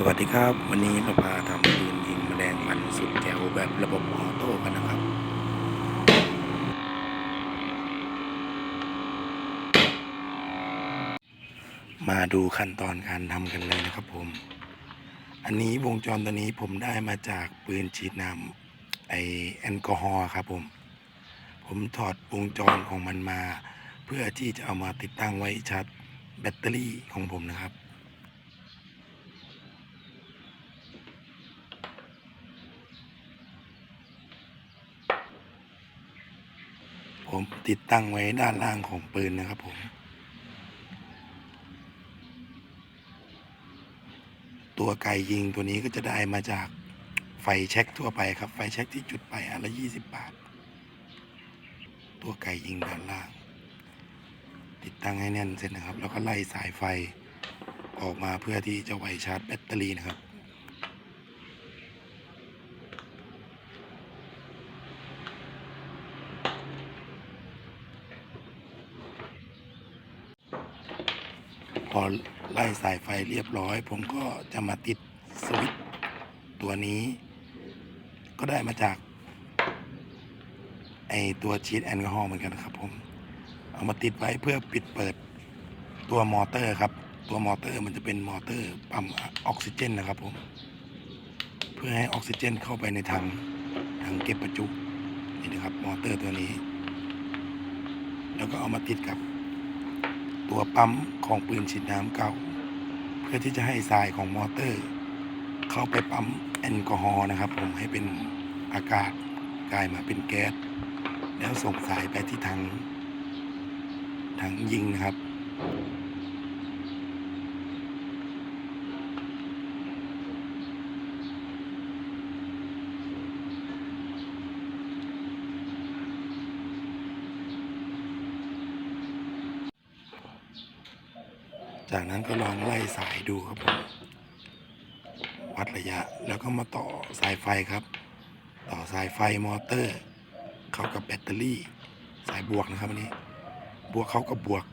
สวัสดีครับ วันนี้เราพาทำปืนยิงแมลงวันสุดแจ๋วแบบระบบออโต้กันนะครับ มาดูขั้นตอนการทำกันเลยนะครับผม อันนี้วงจรตัวนี้ผมได้มาจากปืนฉีดน้ำไอแอลกอฮอล์ครับผม ผมถอดวงจรของมันมา เพื่อที่จะเอามาติดตั้งไว้ชาร์จแบตเตอรี่ของผมนะครับ ผมติดตั้งไว้ด้านล่างของปืนนะครับผม ตัวไกยิงตัวนี้ก็จะได้มาจากไฟแช็กทั่วไปครับ ไฟแช็กที่จุดไปอันละยี่สิบบาท ตัวไกยิงด้านล่าง ติดตั้งให้แน่นเสร็จนะครับ แล้วก็ไล่สายไฟออกมาเพื่อที่จะไว้ชาร์จแบตเตอรี่นะครับ อไล่สายไฟเรียบร้อย ผมก็จะมาติดสวิตตัวนี้ ก็ได้มาจาก ไอตัวชีดแอลกอฮอล์เหมือนกันครับผม เอามาติดไว้เพื่อปิดเปิดตัวมอเตอร์ครับ ตัวมอเตอร์มันจะเป็นมอเตอร์ปั๊มออกซิเจนนะครับผม เพื่อให้ออกซิเจนเข้าไปในถังถังเก็บประจุนี่นะครับมอเตอร์ตัวนี้ แล้วก็เอามาติดกับ ตัวปั๊มของปืนฉีดน้ำเก่า เพื่อที่จะให้ทรายของมอเตอร์ เข้าไปปั๊มแอลกอฮอล์นะครับ ผมให้เป็นอากาศกลายมาเป็นแก๊ส แล้วส่งสายไปที่ถังถังยิงนะครับ จากนั้นก็ลองไล่สายดูครับผมวัดระยะแล้วก็มาต่อสายไฟครับ ต่อสายไฟมอเตอร์ เข้ากับแบตเตอรี่ สายบวกนะครับอันนี้ บวกเข้ากับบวก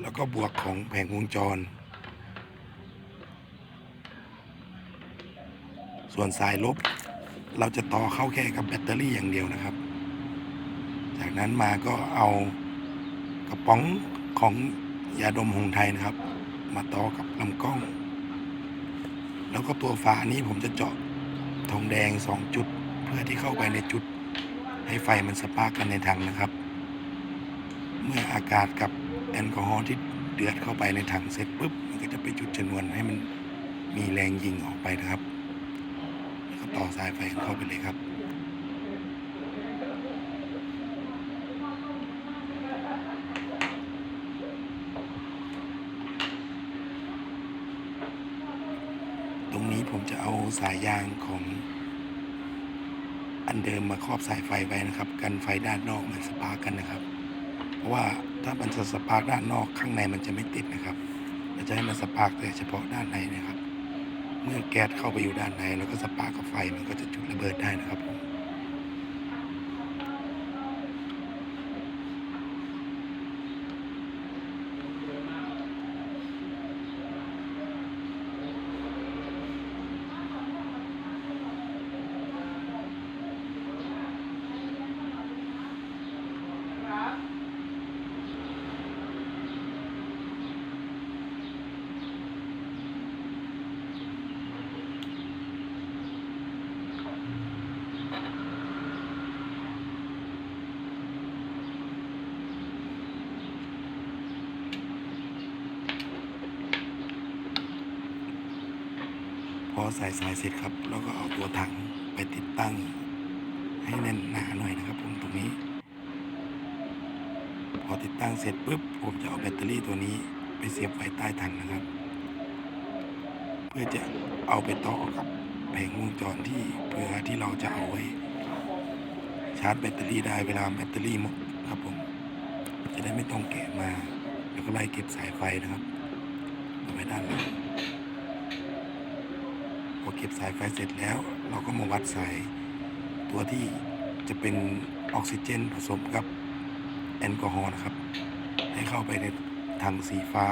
แล้วก็บวกของแผงวงจร ส่วนสายลบ เราจะต่อเข้าแค่กับแบตเตอรี่อย่างเดียวนะครับ จากนั้นมาก็เอากระป๋องของยาดมหงไทยนะครับ มาต่อกับลำกล้อง แล้วก็ตัวฝานี้ผมจะเจาะทองแดงสองจุด เพื่อที่เข้าไปในจุด ให้ไฟมันสปาร์กกันในถังนะครับ เมื่ออากาศกับแอลกอฮอล์ที่เดือดเข้าไปในถังเสร็จปุ๊บมันก็จะไปจุดชนวนให้มันมีแรงยิงออกไปนะครับ แล้วก็ต่อสายไฟเข้าไปเลยครับ ตรงนี้ผมจะเอา สายยางของอันเดิมมาครอบสายไฟไว้นะครับ กันไฟด้านนอกมันสปาร์กกันนะครับ เพราะว่าถ้ามันจะสปาร์กด้านนอกข้างในมันจะไม่ติดนะครับเราจะให้มันสปาร์กแต่เฉพาะด้านในนะครับ เมื่อแก๊สเข้าไปอยู่ด้านในแล้วก็สปาร์กกับไฟมันก็จะจุดระเบิดได้นะครับผม พอใส่สายเสร็จครับแล้วก็เอาตัวถังไปติดตั้ง ให้แน่นหนาหน่อยนะครับผมตรงนี้ พอติดตั้งเสร็จปุ๊บผมจะเอาแบตเตอรี่ตัวนี้ไปเสียบไว้ใต้ถังนะครับ เพื่อจะเอาไปต่อกับแผงวงจรที่เพื่อที่เราจะเอาไว้ ชาร์จแบตเตอรี่ได้เวลาแบตเตอรี่หมดครับผมจะได้ไม่ต้องแกะมา แล้วก็ไล่เก็บสายไฟนะครับไว้ด้านหลัง เก็บสายไฟเสร็จแล้ว เราก็มาวัดสาย ตัวที่จะเป็นออกซิเจนผสมกับแอลกอฮอล์นะครับ ให้เข้าไปในถังสีฟ้า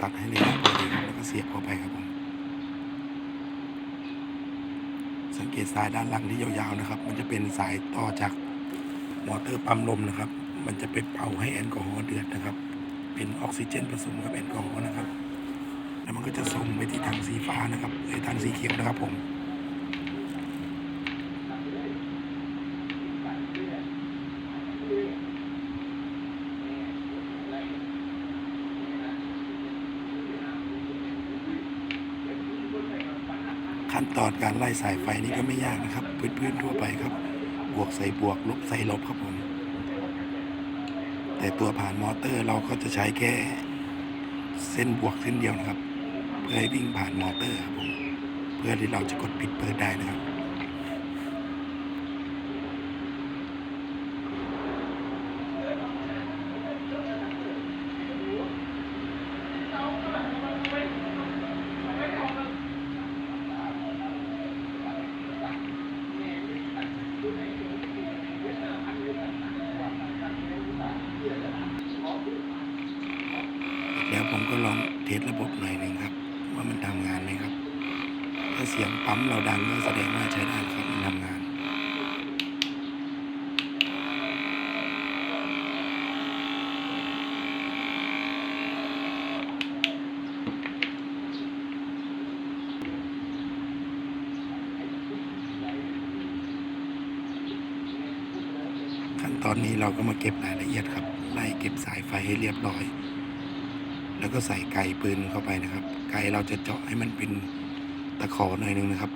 ตัดให้ระยะพอดีครับแล้วก็เสียบเข้าไปครับผมสังเกตสายด้านหลังที่ยาวๆนะครับ มันจะเป็นสายต่อจากมอเตอร์ปั๊มลมนะครับ มันจะเป็นเป่าให้แอลกอฮอล์เดือดนะครับ เป็นออกซิเจนผสมกับแอลกอฮอล์นะครับ แล้วมันก็จะส่งไปที่ทางสีฟ้านะครับเอ้ทางสีเขียวนะครับผมขั้นตอนการไล่สายไฟนี่ก็ไม่ยากนะครับ พื้นๆทั่วไปครับ บวกใส่บวกลบใส่ลบครับผม แต่ตัวผ่านมอเตอร์เราก็จะใช้แค่เส้นบวกเส้นเดียวนะครับ พื่อให้วิ่งผ่านมอเตอร์ครับผม เพื่อที่เราจะกดปิดเปิดได้นะครับแล้วผมก็ลองเทสระบบหน่อยนึ่งครับ ว่ามันทำงานไหมครับ ถ้าเสียงปั๊มเราดังก็แสดงว่าใช้ได้ครับมันทำงาน ขั้นตอนนี้เราก็มาเก็บรายละเอียดครับ ไล่เก็บสายไฟให้เรียบร้อย แล้วก็ใส่ไก่ปืนเข้าไปนะครับ ไก่เราจะเจาะให้มันเป็น ตะขอหน่อยหนึงนะครับ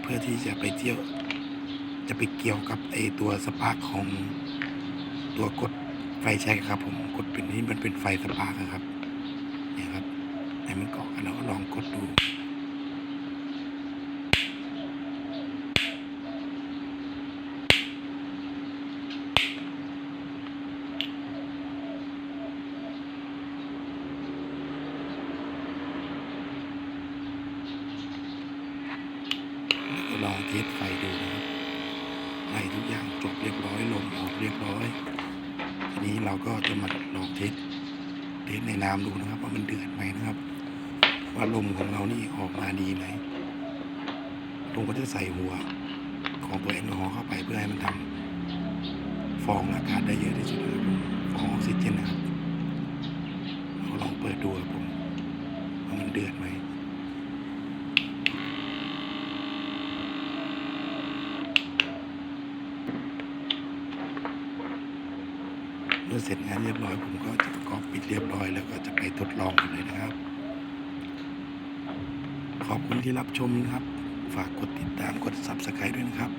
เพื่อที่จะไปเที่ยว จะไปเกี่ยวกับไอตัวสปาร์คของตัวกดไฟใช็กครับ ผมกดเป็นนี่มันเป็นไฟสปาร์คครับเนี่ยครับให้มันเกาะกันแล้วก็ลองกดดู แล้วก็ลอง เทสไฟดูนะครับไฟทุกอย่างจบเรียบร้อยลมออกเรียบร้อย ทีนี้เราก็จะมาลองเทสเทสในน้ำดูนะครับ ว่ามันเดือดไหมนะครับ ว่าลมของเรานี่ออกมาดีไหมผมก็จะใส่หัวของตัวแอลกอฮอล์เข้าไปเพื่อให้มันทำฟองอากาศได้เยอะที่สุดนะครับฟองออกซิเจนนะครับเราลองเปิดดูครับผมว่ามันเดือดไหม มื่อเสร็จงานเรียบร้อยผมก็จะประกอบปิดเรียบร้อย แล้วก็จะไปทดลองกันเลยนะครับ ขอบคุณที่รับชมนะครับ ฝากกดติดตามกด subscribe ด้วยนะครับ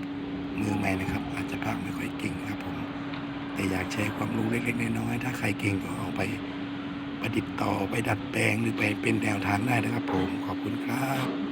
มือใหม่นะครับ อาจจะพากไม่ค่อยเก่งนะครับผม แต่อยากแชร์ความรู้เล็กๆน้อยๆถ้าใครเก่งก็เอาไปประดิษฐ์ต่อไปดัดแปลงหรือไปเป็นแนวทางได้นะครับผมขอบคุณครับ